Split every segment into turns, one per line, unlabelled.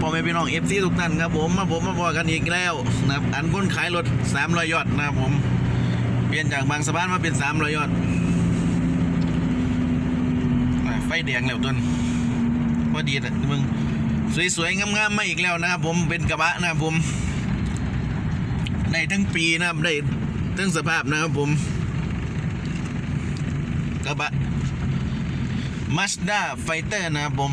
พ่อแม่พี่น้องเอฟซีทุกท่านครับผมมาผมมาบอกกันอีกแล้วนะครับอันคนขายรถสามรอยยอดนะครับผม เปลี่ยนจากบางสะพานมาเป็นสามรอยยอดไฟแดงแล้วต้นพอดีนะมึงสวยๆงามๆมาอีกแล้วนะครับผมเป็นกระบะนะครับผมได้ทั้งปีนะครับได้ทั้งสภาพนะครับผม กระบะ Mazda Fighter นะครับผม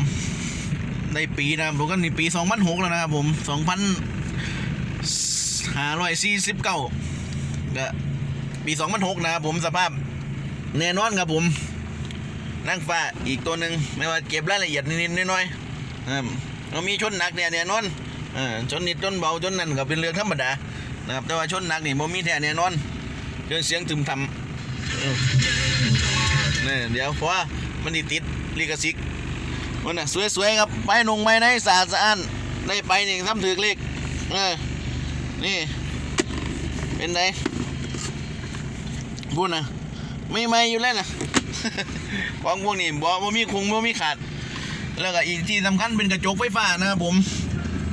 ในปีนะครับผมก็ในปี 2006 แล้วนะครับผม 2549ก็ปี 2006 นะครับผมสภาพแน่นอนครับผม นั่งฟ้าอีกตัวหนึ่งไม่ว่าเก็บรายละเอียดนิดๆน้อยๆนะครับเรามีชนหนักเนี่ยแน่นอนอ่าชนนิดชนเบาชนนั่นก็เป็นเรื่องธรรมดานะครับแต่ว่าชนหนักนี่บ่มีแท้แน่นอนเครื่องเสียงถึมทำอืมนี่เดี๋ยวเพราะว่ามันมีติดลิขสิทธิ์ มันน่ะสวยๆครับไปนุ่งไปในสะอาดสะอ้านได้ไปหนี่งซ้ำถือเลขเออนี่เป็นไงพูดนะไม่ไม่อยู่แล้วนะของพวกนี้บ่บ่มีคงบ่มีขาด แล้วก็อีกที่สำคัญเป็นกระจกไฟฟ้านะครับผม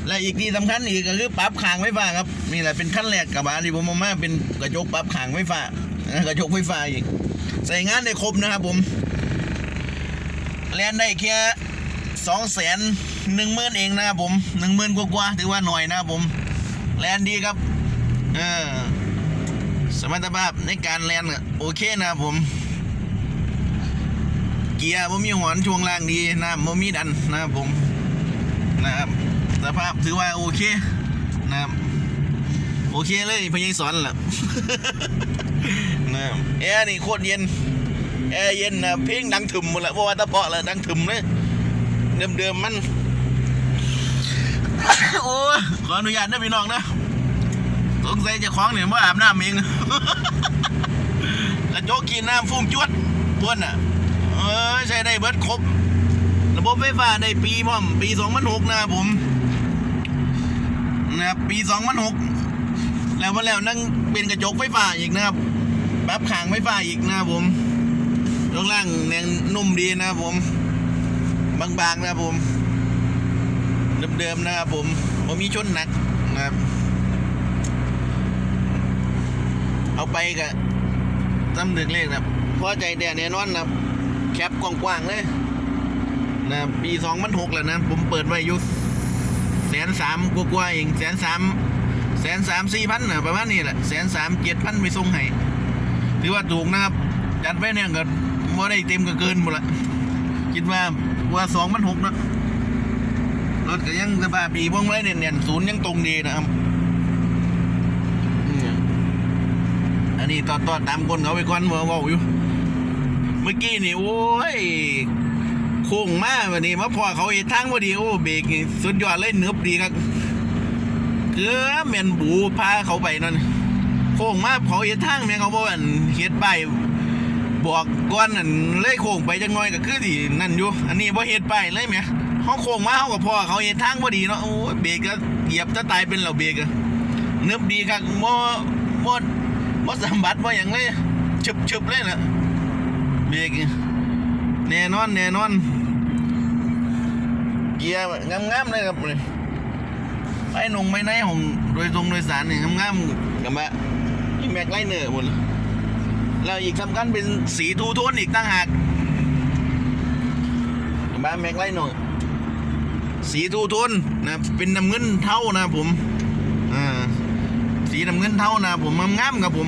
และอีกที่สำคัญอีกก็คือปรับขางไฟฟ้าครับนี่แหละเป็นขั้นแรกกับบาที่ผมเอามาเป็นกระจกปรับขางไฟฟ้ากระจกไฟฟ้าอีกใส่งานได้ครบนะครับผมแลนได้แค่ สองแสนหนึ่งหมื่นเองนะครับผมหนึ่งหมื่นกว่าๆถือว่าหน่อยนะครับผมแลนดีครับเออสมรรถภาพในการแลนโอเคนะครับผม เกียร์บ่มีหอนช่วงล่างดีนะครับบ่มีดันนะครับผมนะครับสภาพถือว่าโอเคนะครับโอเคเลยพยายสอนล่ะนะแอร์นี่โคตรเย็นแอร์เย็นนะเพลงดังถึมหมดละเพราะว่าตะเพาะละดังถึมเลย เดิมๆมัน โอ้ขออนุญาตนะพี่น้องนะสงสัยจะคล้องเนี่ยว่าอาบน้ำเองกระจกกินน้ำฟุ้งจวดบ้วนอะ เออใช้ได้เบิดครบ ระบบไฟฟ้าได้ปีพร้อม ปี2006นะครับผมนะครับปี2006แล้วมาแล้วนั่งเป็นกระจกไฟฟ้าอีกนะครับปรับขางไฟฟ้าอีกนะครับผมช่วงล่างแนงนุ่มดีนะครับผม บางๆนะครับผม เดิมๆนะครับผมผมมีชนหนักนะครับ เอาไปกับตำดึกเลขนะครับพอใจแต่แน่นอนนะครับ แคปกว้างๆเลยนะปีสองพันหกแล้วนะ ผมเปิดไว้อยุแสนสามกว่าๆเองแสนสามแสนสามสี่พันนะประมาณนี้แหละแสนสามเจ็ดพันไปส่งให้ถือว่าถูกนะครับ จัดไปเนี่ยก็ว่ได้เต็มก็เกินหมดละคิดว่า ว่าสองพันหกนะรถก็ยังสภาพดีพวงมาลัยเนี่ยนๆศูนย์ยังตรงดีนะครับอันนี้ต่อต่อตามคนเขาไปก่อนเมื่อว่าอยู่ เมื่อกี้นี่โอ้ยโค้งมากวันนี้มาพอเขาเห็นทางพอดีโอ้เบรกสุดยอดเลยเนือบดีครับเกือบแม่นบูพาเขาไปนั่นโค้งมากเขาเห็นทางแม่งเขาบอกว่าเฮ็ดป้าย บอกก่อนนั่นเลยโค้งไปจังน้อยก็คือที่นั่นอยู่ อันนี้บ่เฮ็ดป้ายเลยแหมเขาโค้งมาเขาก็พอเขาเห็นทางพอดีเนาะโอ้ยเบรกก็เหยียบจะตายเป็นเหล่าเบรกอะเนือบดีครับบ่บ่บ่สัมบัติบ่หยังเลยชึบๆเลยน่ะเบรกแน่นอนแน่นอน เกียร์งามๆเลยครับเลยไปหนงไปไหนของโดยตรงโดยสารนี่งามๆกับแม่แม็กไลเนอร์หมดเลย แล้วอีกสำคัญเป็นสีทูโทนอีกตั้งหากบมาแม็กไลเนอร์สีทูโทนนะเป็นน้ำเงินเท่านะผมอ่าสีน้ำเงินเท่านะผมงามๆครับผม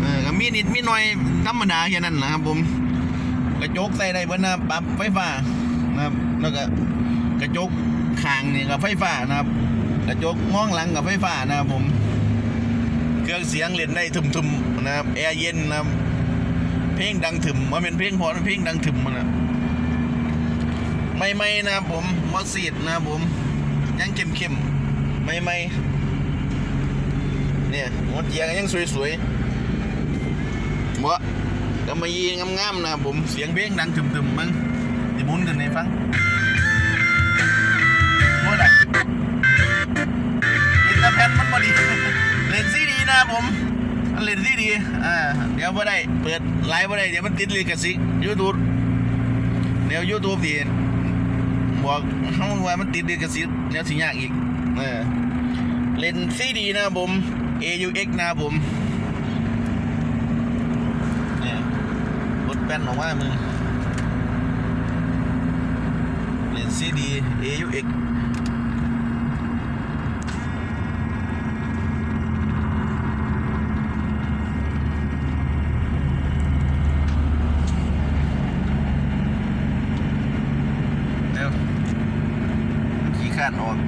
เออก็มีนิดมีหน่อยธรรมดาแค่นั้นนะครับผมกระจกใส่ได้เพิ่นนะปรับไฟฟ้านะครับแล้วก็กระจกข้างนี่กับไฟฟ้านะครับ กระจกมองหลังกับไฟฟ้านะครับผม เครื่องเสียงเล่นได้ถึมๆนะครับแอร์เย็นนะครับเพลงดังถึมว่าเป็นเพลงเพอเพลงดังถึมมันนะไม่ไม่ๆนะผมมอสซีดนะผมยังเข้มๆไม่ไม่ๆเนี่ยหัวเจียงยังสวยๆบ่ก็มายีงามๆนะผมเสียงเพลงดังถึมๆมั้งสิมุนกันให้ฟัง นซีดีนะผมเล่นซีดีอ่าเดี๋ยวบ่ได้เปิดไลฟ์บ่ได้เดี๋ยวมันติดลิขสิทธิ์ YouTube เดี๋ยว YouTube สิบอกเขาว่ามันติดเดือกระสิทธิ์แล้วสิยากอีกเออเลนซีดีนะครับผม AUX นะครับผมเนี่ยรถแป้นออกมามึงเลนซีดี AUX เดี๋ยวขี้ขาดออก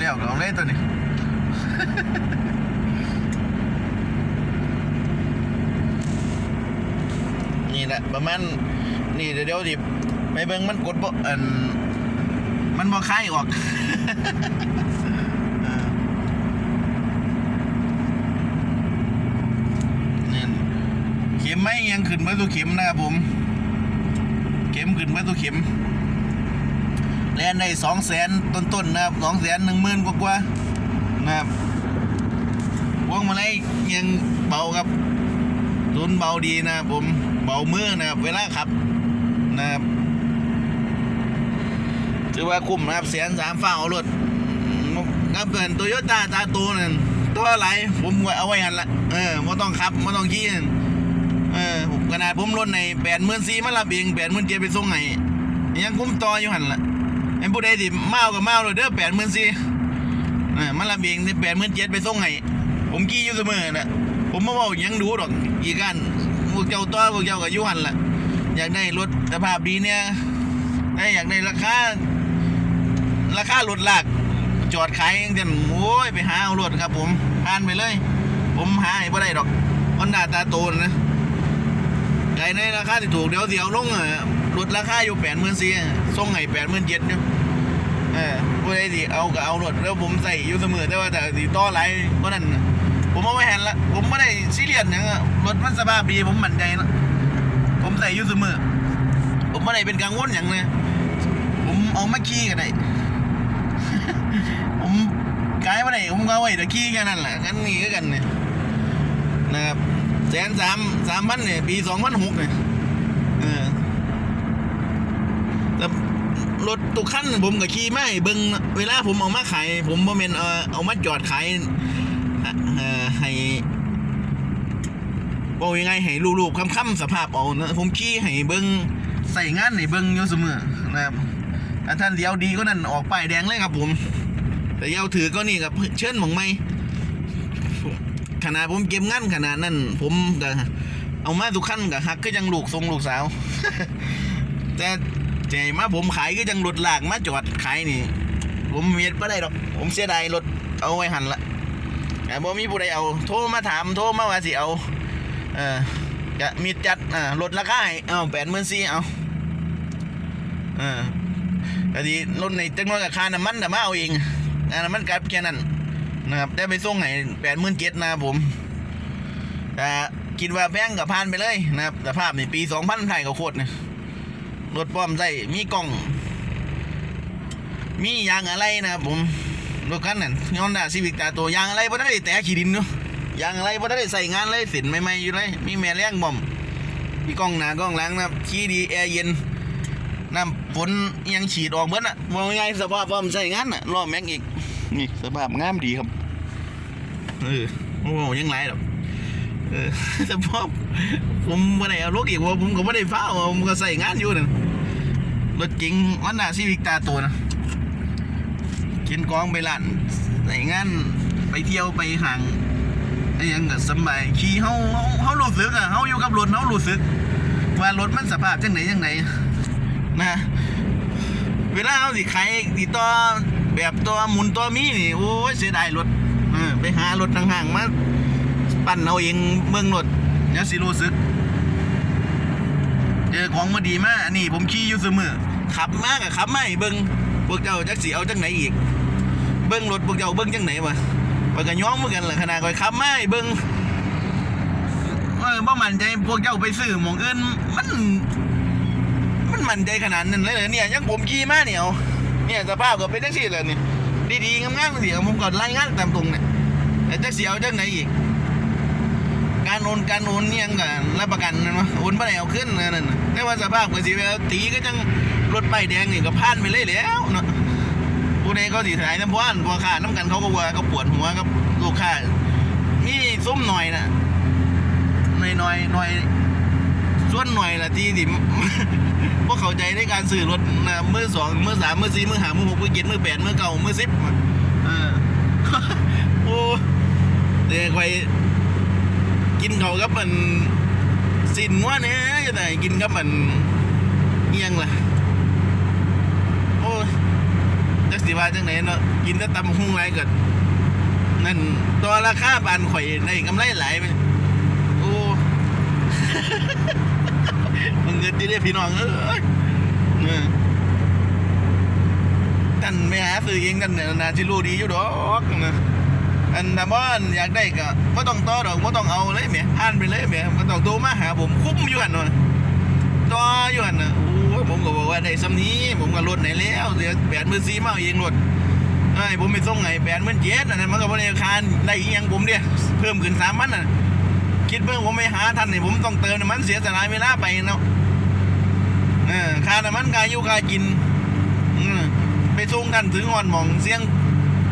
เอาเลี้ยวเอาเล่นตัวนี้นี่แหละประมาณนี่เดี๋ยวเดี๋ยวดิไปเบิ่งมันกดบ่อันมันบ่คายออกนี่เข็มไม่ยังขึ้นมาตัวเข็มนะครับผม เข็มขึ้นมาตัวเข็ม แลนได้สองแสนต้นๆนะครับสองแสนหนึ่งหมื่นกว่าๆนะครับวงมาลัยยังเบาครับทุนเบาดีนะผมเบามือนะครับเวลาขับนะครับถือว่าคุ้มนะครับเสียนสามฟ้าเอารถกับเกินโตโยต้าตาตูนั่นตัวอะไรผมเอาไว้หันละเออไม่ต้องขับไม่ต้องขี่นั่นเออขนาดผมรถในแปดหมื่นสี่มารับเองแปดหมื่นเจ็ดไปส่งไงยังคุ้มต่ออยู่หันละ ไอ้ผู้ใดที่เมากับเมาเลยเด้อแปดหมื่นสี่เออมารับเองที่แปดหมื่นเจ็ดไปส่งไงผมขี่อยู่เสมอนะผมมาบอกยังดูดอกอีกันพวกเจ้าตัวพวกเจ้ากับยุหันล่ะ อยากได้รถสภาพดีเนี่ยได้อยากได้ราคาราคารถลากจอดขายยังจะโอ้ยไปหาเอารถครับ ผมผ่านไปเลย ผมหาให้บ่ได้ดอกฮอนด้าตาโตนนะ ไก่ในราคาที่ถูกเดี๋ยวเดี๋ยวลงอะรถราคาอยู่แปดหมื่นสี่ส่งให้แปดหมื่นเจ็ดเนี่ยเออผู้ใดที่เอาก็เอารถแล้วผมใส่อยู่เสมอแต่ว่าแต่ที่ต่อไรก็นั่นผมเอาไว้แหนละผมไม่ได้ซีเรียสอย่างอะรถมันสภาพดีผมมั่นใจนะผมใส่อยู่เสมอผมไม่ได้เป็นกังวลอย่างเลยผมเอามาขี่กันได้ผมกายมาได้ผมก็เอาไว้แต่ขี่แค่นั้นแหละกันนี่ก็กันเนี่ยนะครับ แสนสามสามพันเนี่ยปีสองพันหกเนี่ยเออแต่รถตุกขั้นผมกับขี่ไม่เบิ้งเวลาผมเอามาขายผมบ่เมนเอาเอามาจอดขายเออให้บอกยังไงให้รูปๆค่ำๆสภาพเอานะผมขี้ให้เบิ้งใส่งานให้เบิ้งอยู่เสมอนะครับอันท่านเดียวดีก็นั่นออกป้ายแดงเลยครับผมแต่เยาวถือก็นี่ครับเชิญหมองไม่ นาดผมเก็บงานขนาดนั้นผมก็เอามาทุกขั้นกับฮักก็ยังลูกทรงลูกสาว แต่ใจมาผมขายก็ยังรถลากมาจอดขายนี่ ผมเมียดไม่ได้หรอก ผมเสียดายรถเอาไว้หันละแต่บ่มีผู้ใดเอาโทรมาถามโทรมาว่าสิเอาเออจะมีจัดอ่าลดราคาให้เอาแปดหมื่นสี่เอาเออก็ดีลดในจังน้อยกับค่าน้ำมันแต่มาเอาเองค่าน้ำมันกับแค่นั้น นะครับได้ไปส่งให้แปดหมื่นเจ็ดนะครับผมแต่คิดว่าแพงกับพานไปเลยนะครับสภาพในปีสองพันไทยกับโคตรเนี่ยรถป้อมใส่มีกล้อง มียางอะไรนะครับผมรถคันนั้นย้อนด้าซีวิกตาตัวยางอะไรบ่ได้แต่ขี้ดินเนาะยางอะไรบ่ได้ใส่งานเลยสินใหม่ๆอยู่เลยมีแม่แรงบ่อมมีกล้องหน้ากล้องหลังนะครับขี้ดีแอร์เย็นน้ำฝนยังฉีดออกเบิดอะมองยังไงสภาพบ่อมใส่งานอะล้อแม็กอีก นี่สภาพงามดีครับ เออโอ้โหยังไรหรอกเออสภาพผมบ่ได้เอารถอีกว่าผมก็บ่ได้ฟ้าผมก็ใส่งานอยู่นั่นรถจริงวันหน้าซีวิกตาตัวนะกินกองไปลั่นใส่งานไปเที่ยวไปห่างไอ้ยังก็สบายขี่เฮาเฮาเฮารู้สึกอะเฮาอยู่กับรถเฮารู้สึก ว่ารถมันสภาพจังไหนจังไหนนะ เวลาเฮาสิขายสิต่อ แบบตัวหมุนตัวมีนี่ โอ้ยเสียดายรถเออไปหารถห่างๆมาปั่นเอาเองเมืองรถเดี๋ยสิรู้สึก เจอของมาดีมากนนี่ผมขี่อยู่เสมอขับมากอะขับไม่เบิ้งพวกเจ้าจักสีเอาจังไหนอีก เบิ้งรถพวกเจ้าเบิ้งจังไหนวะมันก็ย้อมเหมือนกันแหละขนาดคอยขับไม่เบิ้งเออบ่มั่นใจพวกเจ้าไปซื้อหมองอื่นมัน มันมั่นใจขนาดนั้นเลยเหรอเนี่ยยังผมขี่มาเนี่ย เนี่ยสภาพก็เป็นจังซี่แหละนี่ดีๆงามๆสิผมก็รายงานตามตรงเนี่ยแต่จักสีเอาจังไหนอีก การโอนการโอนเนี่ยงกันรับประกันนะโอนบ่ได้เอาขึ้นนั่นแต่ว่าสภาพก็สิไปเอาตีก็จังรถป้ายแดงนี่ก็ผ่านไปเลยแล้วเนาะผู้ใดก็สิถ่ายน้ำว่านพอค่าน้ำกันเขาก็ว่าเขาปวดหัวกับลูกค้ามีซุ้มหน่อยนะหน่อยหน่อยหน่อย ส่วนหน่อยละที่ที่พวกเข้าใจในการซื้อรถนะมือสองมือสามมือสี่มือห้ามือหกมือเจ็ดมือแปดมือเก้ามือสิบเออโอ้เด็กไปกินเขากับมันสินว่าเนี่ยจะไหนกินกับมันเอียงล่ะโอ้ยจักสิว่าจังไหนเนาะกินแต่ตำหุ้งไรเกิดนั่นตัวราคาบานข่อยได้กำไรหลายไปโอ้ มันเงินที่ได้ พี่น้องเอ้ยเนี่ยท่านไม่หาซื้อเองท่านเนี่ยนาจิรู้ดีอยู่ดอกนะอันแต่ว่าอยากได้ก็ไม่ต้องต่อดอกไม่ต้องเอาเลยเมียผ่านไปเลยเมียไมันต้องโทรมาหาผมคุ้มอยู่หันน่ะต่ออยู่หันนะโอ้ยผมก็บอกว่าได้ซ้ำนี้ ผมก็ลดไหนแล้วเดี๋ยวแปดมื่นสี่มาเองลดไอ้ผมไปส่งไงแปดมื่นเจ็ดอันนั้นมันก็บริคารได้อีกอยังผมเดียเพิ่มขึ้นสามพันน่ะคิดเพิ่งผมไปหาท่านนี่ยผมต้องเติมน้ำมันเสียสลายเวลาไปเนาะ เออค่าน้ำมันกาอยู่กากิน อืมไปส่งท่านถึงอ่อนหมองเสียง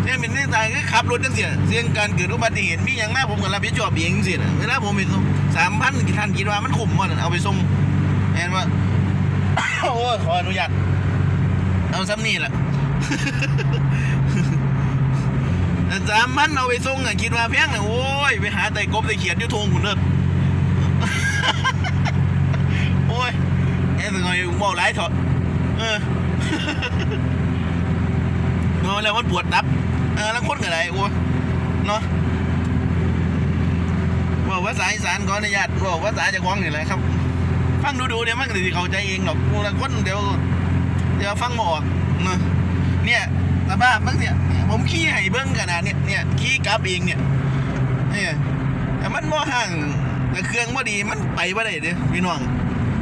เสียงเป็นเรื่องตายก็ขับรถจังเสียเสียงการเกิดอุบัติเหตุมีอย่างมากผมก็รับผิดชอบเองเสียเวลาผมไปส่งสามพันท่านคิดว่ามันคุ้มมั้เอาไปส่งเห็นว่าโอ้ขออนุญาตเอาซ้ำนี่แหละสามพันเอาไปส่งอะคิดว่าแพงอะโอ้ยไปหาไต่กบไต่เขียดอยุทงคุณเลิศ โอ้ย เอ้ยสงอยบอกหลายเถอะเออเนาะแล้วมันปวดตับ เออแล้วคนกับไรโอ้เนาะบอกภาษาอีสานขออนุญาตบอกภาษาจะคล้องนี่แหละครับ ฟังดูดูๆเดี๋ยวมันก็สิเข้าใจเองหรอกกูละคนเดี๋ยวเดี๋ยวฟังบ่อกเนาะเนี่ยสภาพมันเนี่ย ผมขี่ให้เบิ้งขนาดเนี่ยเนี่ยขี่กลับเองเนี่ยเนี่ยแต่มันบ่ห่างแต่เครื่องบ่ดีมันไปบ่ได้เด้อพี่น้อง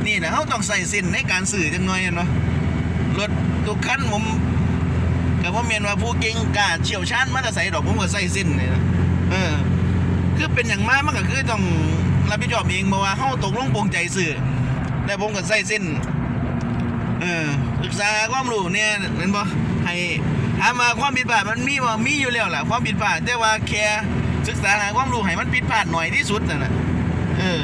นี่นะเขาต้องใส่เส้นในการสื่อจังหน่อยเนาะรถทุกคันผมกับว่าเมียนว่าผู้เก่งกาเชี่ยวชาญมาแต่ใส่ดอกผมก็ใส่เส้นเนี่ยนะเออ คือเป็นอย่างมากมันก็คือต้องรับผิดชอบเองบอกว่าเขาตกลงปรงใจสื่อแต่ผมก็ใส่เส้นเออศึกษาความรู้เนี่ยเห็นบ่ให้ถามว่าความผิดพลาดมันมีว่ามีอยู่แล้วล่ะความผิดพลาดแต่ว่าแค่ศึกษาหาความรู้ให้มันผิดพลาดหน่อยที่สุดนั่นแหละเออ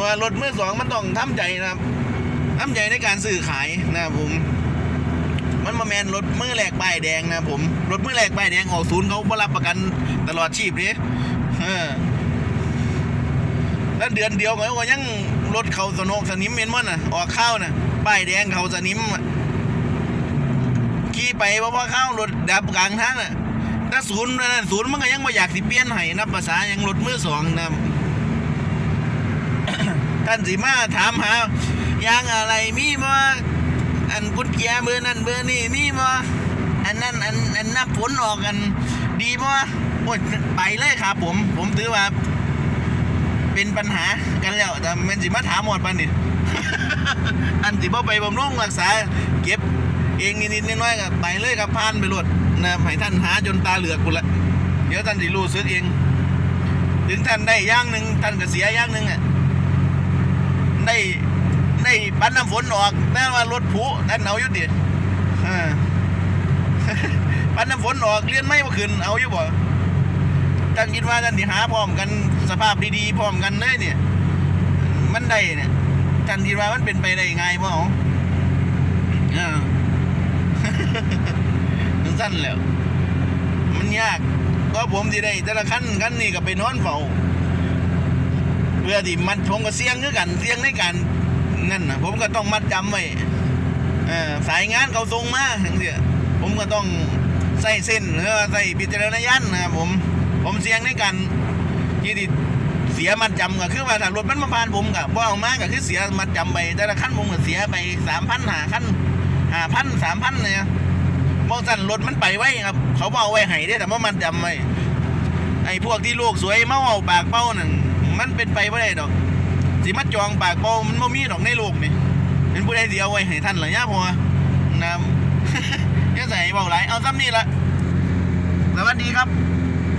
ว่ารถมือสองมันต้องทำใจนะครับทำใจในการซื้อขายนะครับผม มันมาแมนรถมือแหลกป้ายแดงนะครับผมรถมือแหลกป้ายแดงออกศูนย์เขาบ่รับประกันตลอดชีพนี้เออแล้วเดือนเดียวก็ยังรถเขาสนกสนิมเมนมันน่ะออกข้าวน่ะป้ายแดงเขาสนิมขี่ไปเพราะว่าข้าวรถดับกลางทางน่ะถ้าศูนย์นั่นศูนย์มันก็ยังไม่อยากสิเปลี่ยนให้นับภาษายังรถมือสองนะ ท่านสิมาถามหายางอะไรมีบ่อันกุญแจเบอร์นั่นเบอร์นี่มีบ่อันนั้นอันอันนับผลออกกันดีบ่โอ้ยไปเลยครับผม ผมถือว่า เป็นปัญหากันแล้วแต่มันสิมาถามหมดปันนี่อันสิบ่ไปบำรุงรักษา เก็บเองนิดๆน้อยๆก็ไปเลยครับผ่านไปรวดนะให้ท่านหาจนตาเหลือกกุละเดี๋ยวท่านสิรู้สึกเอง ถึงท่านได้อย่างหนึ่งท่านก็เสียอย่างหนึ่งอะ ได้ได้ปั้นน้ำฝนออกแต่ว่ารถผุท่นเอาอยู่ดิปั้นน้ำฝนออกเรียนไม่มาขึ้นเอาอยู่บ่ท่านคิดว่าท่านที่หาพร้อมกันสภาพดีๆพร้อมกันเลยเนี่ย มันได้เนี่ยท่านคิดว่ามันเป็นไปได้ไงบ่เอาเออสั้นแหล้ว มันยากก็ผมที่ได้แต่ละขั้นขั้นนี่ก็ไปนอนเฝ้า พื่อที่มันผมก็เสี่ยงคือกันเสี่ยงในการนั่นนะผมก็ต้องมัดจำไว้สายงานเขาส่งมาอย่างเดียผมก็ต้องใส่เส้นหรือว่าใส่พิจารณญาณนะครับผมผมเสี่ยงในการที่ที่เสียมัดจำก็คือว่าถ้ารถมันมาผ่านผมกับบ่เอามาก็คือเสียมัดจำไป แต่ละขั้นผมก็เสียไปสามพันหาขั้นหาพันสามพันเนี่ยมองสั่นรถมันไปไว้ครับ เขาเอาไว้ให้ได้แต่ว่ามันจำไว้ไอ้พวกที่โลกสวยเมาเอาปากเป้านั่น มันเป็นไปไม่ได้ดอก สิมาจองปากเป้ามันไม่มีดอกในโลกนี่เป็นผู้ใดสิเอาไว้ให้ท่านเหรอย่าพอนะอย่ใส่เบาไหลเอาซ้ำนี่ละสวัสดีครับ